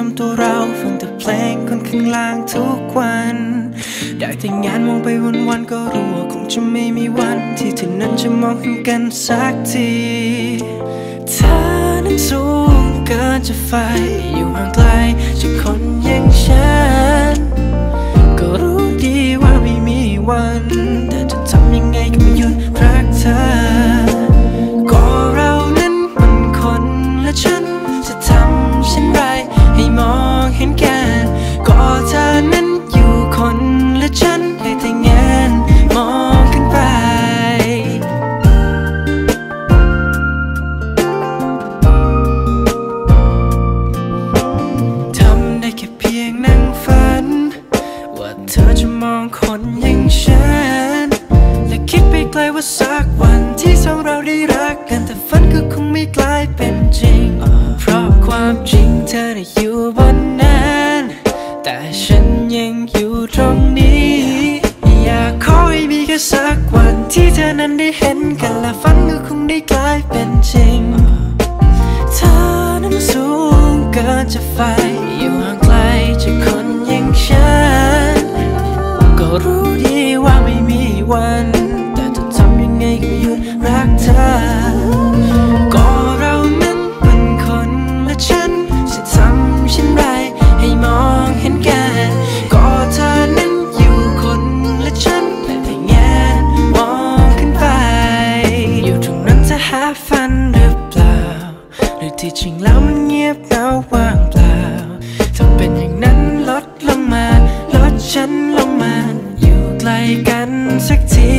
จำตัวเราฟังแต่เพลงคนข้างล่างทุกวัน ได้แต่งานมองไปวันๆก็รู้ว่าคงจะไม่มีวันที่เธอนั้นจะมองเห็นกันสักทีเธอนั้นสูงเกินจะไฟอยู่ห่าง ก็เธอนั้นอยู่คนและฉันให้แต่งานมองกันไป ทำได้แค่เพียงนั่งฝัน ว่าเธอจะมองคนอย่างฉัน และคิดไปไกลว่าสักวันที่สองเราได้รักกันแต่ฝันก็คงไม่กลายเป็นจริง เพราะความจริงเธอได้อยู่บน สักวันที่เธอนั้นได้เห็นกันและฝันก็คงได้กลายเป็นจริง เธอนั้นสูงเกินจะไฟอยู่ห่างไกลจากคนอย่างฉัน ก็รู้ดีว่าไม่มีวัน หาฝันหรือเปล่า หรือที่จริงแล้วมันเงียบเหงาว่างเปล่า ถ้าเป็นอย่างนั้นลดลงมา ลดฉันลงมา อยู่ใกล้กันสักที